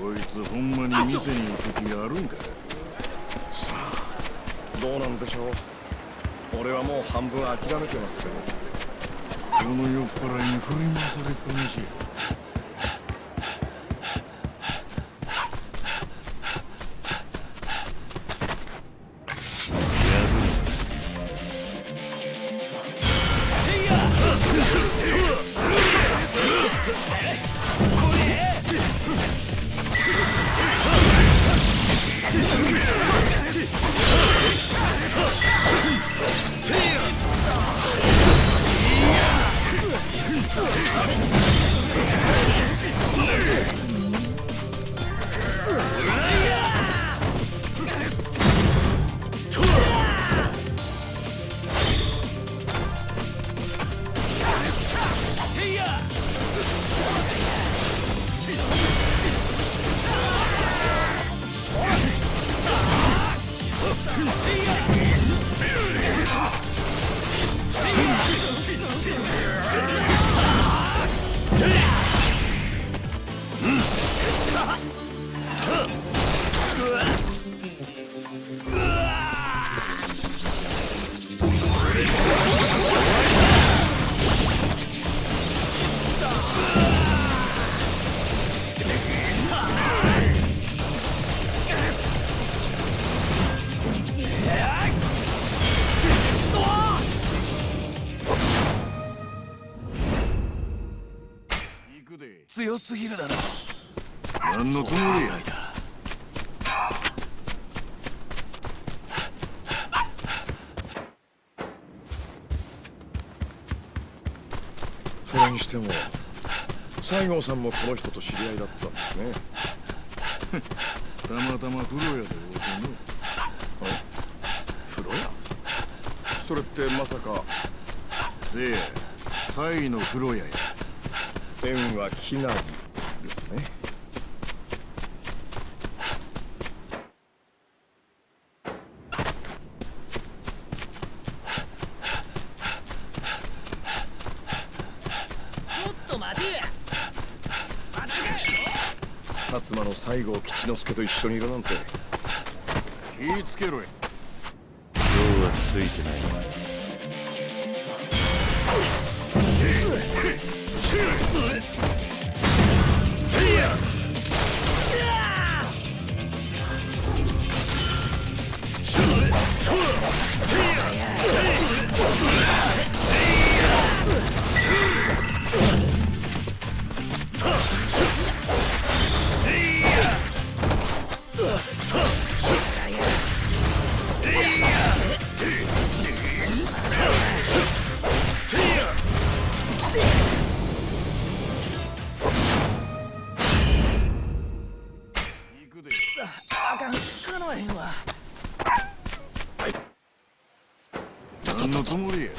こいつほんまに店に行く気があるんかさあどうなんでしょう?俺はもう半分諦めてますけど。この酔っ払いに振り回されっぱなし強すぎるだろ。何のつもりや。それにしても西郷さんもこの人と知り合いだったんですね。たまたま風呂屋で会うての風呂屋？それってまさかせやサイの風呂屋や縁はきなりですね。ちょっと待て。薩摩の西郷吉之助と一緒にいるなんて。気ぃつけろや今日はついてない何のつもりや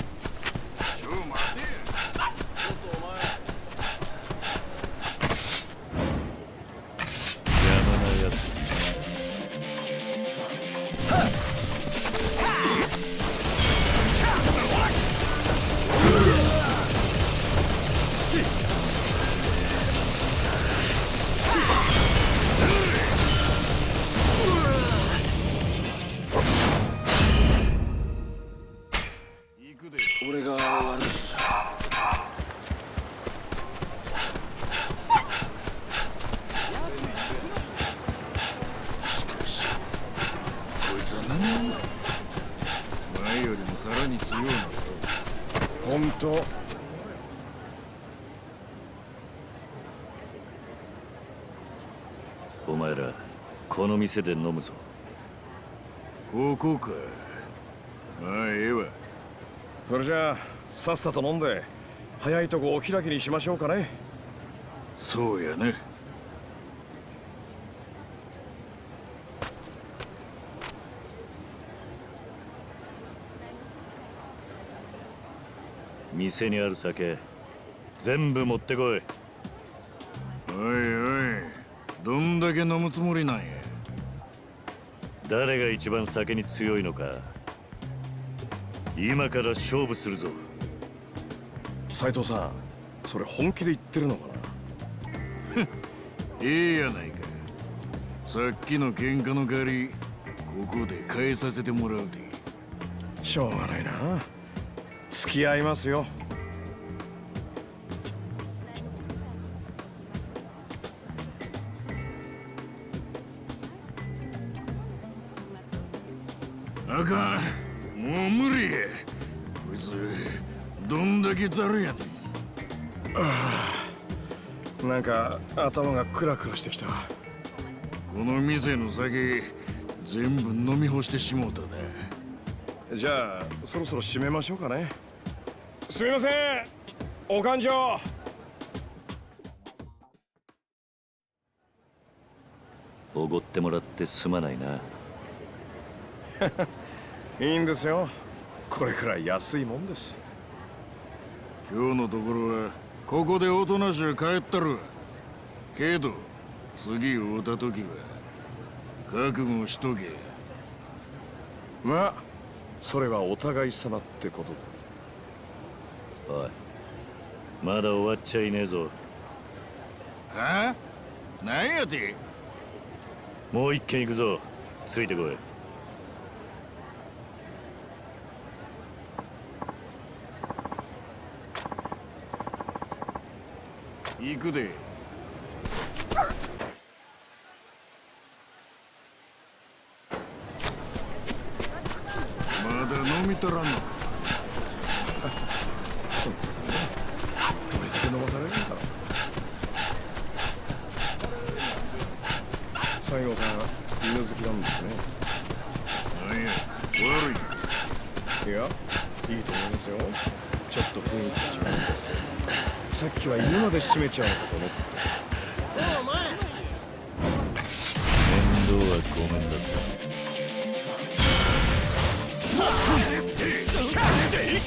さらに強いの。よ本当？お前らこの店で飲むぞ。ここか。まあええわ。それじゃあさっさと飲んで早いとこお開きにしましょうかね。そうやね店にある酒全部持ってこい。おいおいどんだけ飲むつもりなんや。誰が一番酒に強いのか今から勝負するぞ。斉藤さんそれ本気で言ってるのかな。いいやないか。さっきの喧嘩の借りここで返させてもらうで。しょうがないな付き合いますよ。あかん。もう無理や。こいつどんだけざるやねん。なんか頭がクラクラしてきた。この店の酒全部飲み干してしもうたなじゃあそろそろ締めましょうかね。すみません。お勘定。おごってもらってすまないな。いいんですよ。これくらい安いもんです。今日のところはここでおとなしゅう帰ったる。わけど次会うた時は覚悟しとけ。まあそれはお互い様ってことでおいまだ終わっちゃいねえぞ。はあなんやて？もう一軒行くぞ。ついてこい。行くでまだ飲み足らんのかどれだけ飲まされるんだろう西郷さん犬好きなんですね。なんや悪い。いやいいと思いますよ。ちょっと雰囲気が違うんですけどさっきは犬まで締めちゃうのかと思って。面倒はごめんだぞ行くで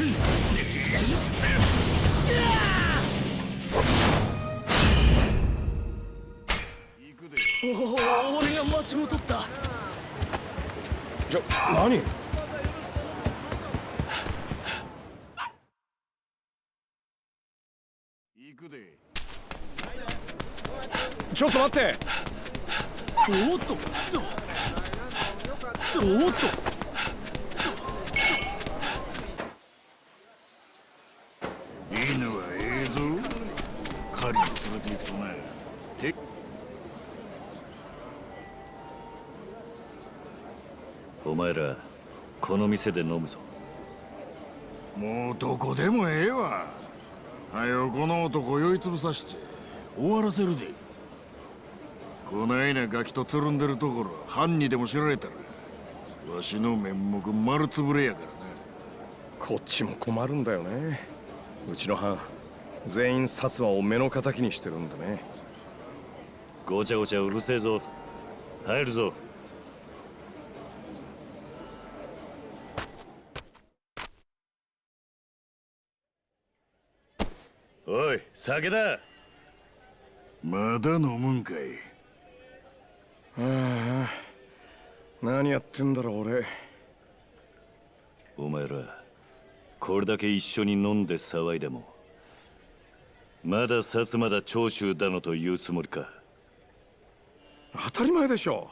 おお俺が町も取った。じゃ何？行くでちょっと待って。おっと。おっと犬はええぞ狩りを連れて行くとなてお前らこの店で飲むぞ。もうどこでもええわ。はよこの男酔いつぶさして終わらせるで。こないなガキとつるんでるところ犯にでも知られたらわしの面目丸つぶれやからなこっちも困るんだよね。うちの班全員薩摩を目の敵にしてるんだね。ごちゃごちゃうるせえぞ。入るぞ。おい酒だ。まだ飲むんかい。ああ何やってんだろう俺。お前らこれだけ一緒に飲んで騒いでもまだ薩摩だ長州だのと言うつもりか。当たり前でしょ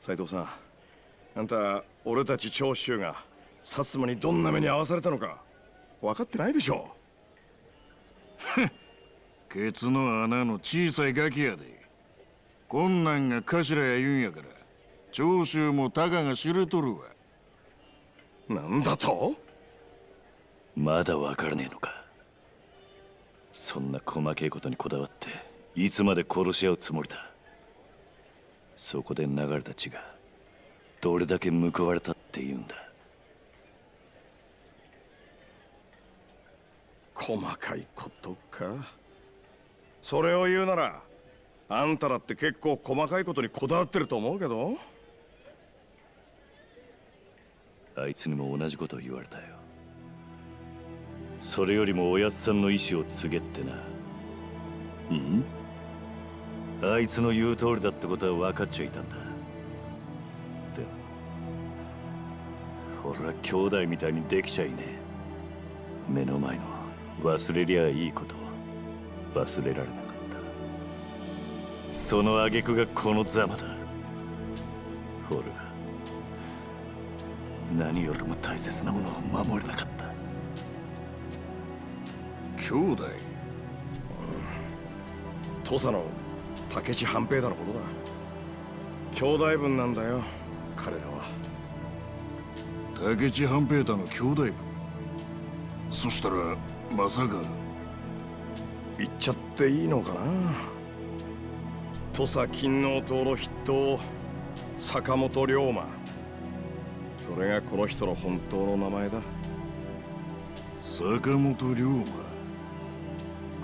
斉藤さんあんた俺たち長州が薩摩にどんな目に遭わされたのか分かってないでしょ ケツの穴の小さいガキやで。こんなんが頭や言うんやから長州もたかが知れとるわ。なんだと？まだわからねえのかそんな細けいことにこだわっていつまで殺し合うつもりだ？そこで流れた血がどれだけ報われたって言うんだ？細かいことか？それを言うならあんただって結構細かいことにこだわってると思うけど。あいつにも同じことを言われたよそれよりもおやっさんの意志を告げってな。うん？あいつの言う通りだってことは分かっちゃいたんだ。でも俺は兄弟みたいにできちゃいねえ。目の前の忘れりゃいいことを。忘れられなかった。その挙句がこのざまだ。俺は何よりも大切なものを守れなかった兄弟。土佐の武智半平太のことだ。兄弟分なんだよ彼らは。竹地半平太の兄弟分。そしたらまさか言っちゃっていいのかな。土佐勤王党の筆頭坂本龍馬。それがこの人の本当の名前だ。坂本龍馬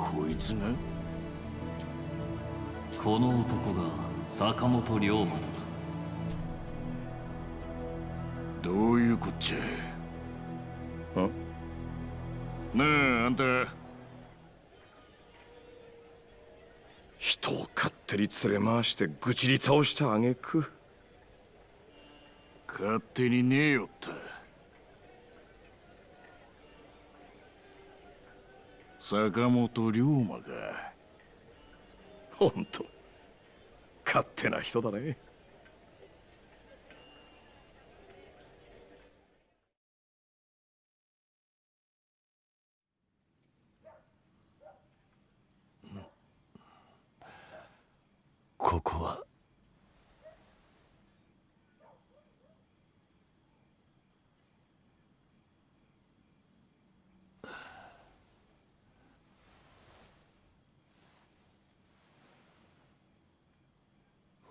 こいつが？この男が坂本龍馬だ。どういうこっちゃ？んなああんた。人を勝手に連れ回して愚痴り倒した挙句勝手にねえよった坂本龍馬がほんと勝手な人だねここは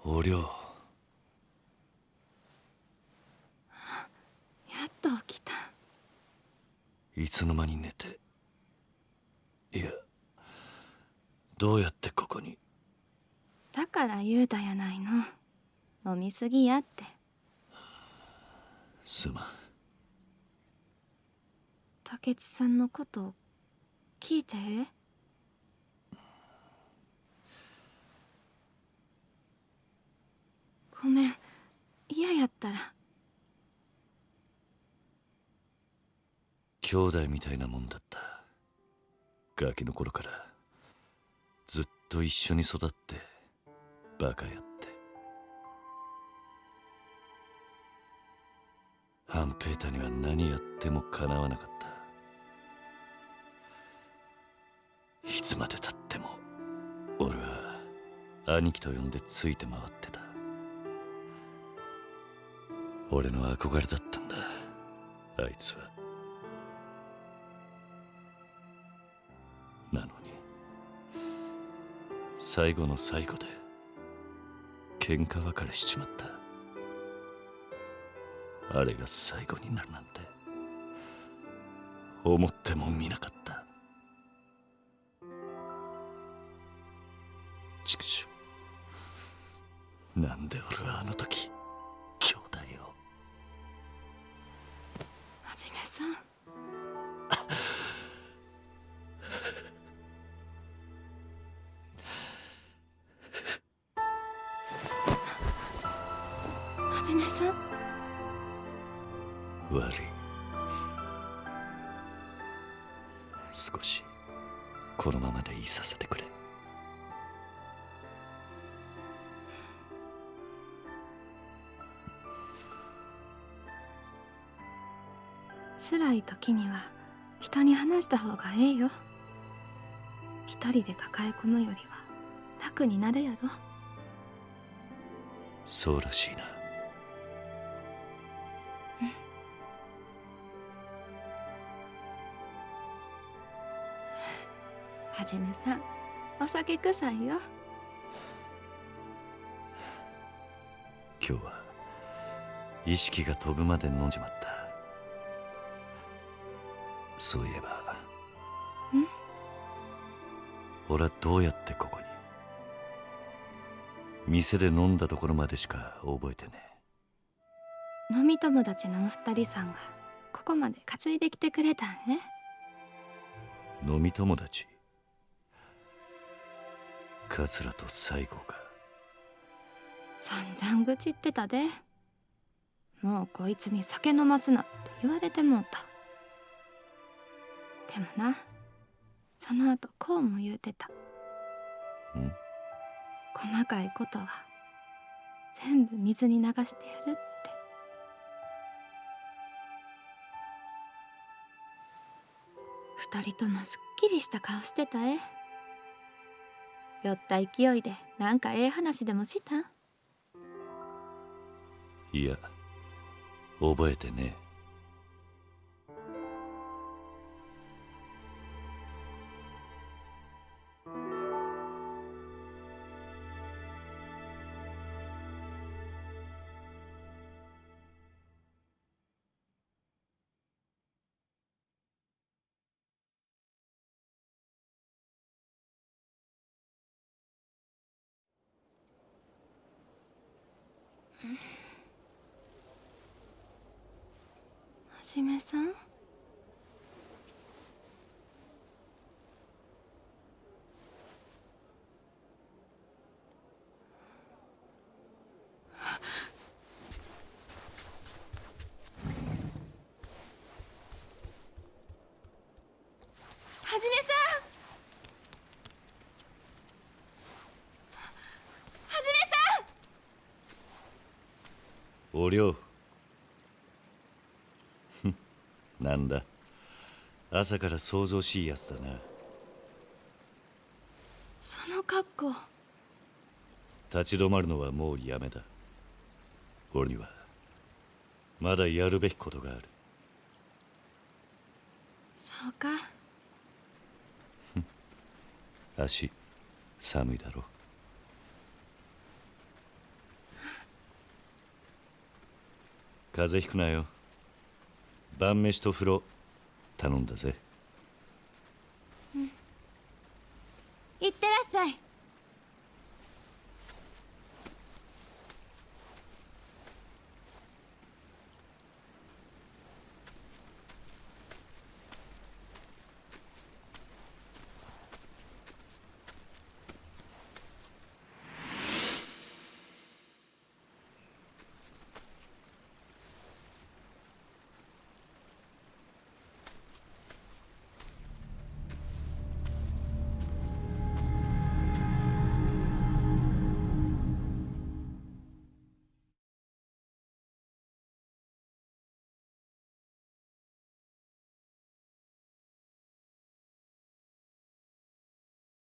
おりょうやっと起きたいつの間に寝て。いやどうやってここに？だから言うたやないの。飲みすぎやって。すまん。竹地さんのこと聞いて。ええごめん。嫌やったら兄弟みたいなもんだった。ガキの頃から。ずっと一緒に育ってバカやって。半平太には何やってもかなわなかった。いつまでたっても俺は兄貴と呼んでついて回ってた。俺の憧れだったんだあいつは。最後の最後で喧嘩別れしちまった。あれが最後になるなんて思ってもみなかった。畜生。なんで俺はあの時悪い。少しこのままでいさせてくれ。辛い時には人に話した方がええよ。一人で抱え込むよりは楽になるやろ。そうらしいなはじめさんお酒臭いよ。今日は意識が飛ぶまで飲んじまった。そういえば。ん？俺はどうやってここに？店で飲んだところまでしか覚えてね。飲み友達のお二人さんがここまで担いできてくれたんえ飲み友達？桂と西郷か散々愚痴ってたで。もうこいつに酒飲ますなって言われてもうた。でもなその後こうも言うてた。ん？細かいことは全部水に流してやるって。二人ともすっきりした顔してたえ酔った勢いでなんかええ話でもしたん？いや覚えてねじめさん？はじめさん！はじめさん！おりょうふんなんだ？朝から想像しいやつだな。その格好。立ち止まるのはもうやめだ。俺にはまだやるべきことがある。そうか。足寒いだろ風邪ひくなよ晩飯と風呂頼んだぜ。うん。いってらっしゃい。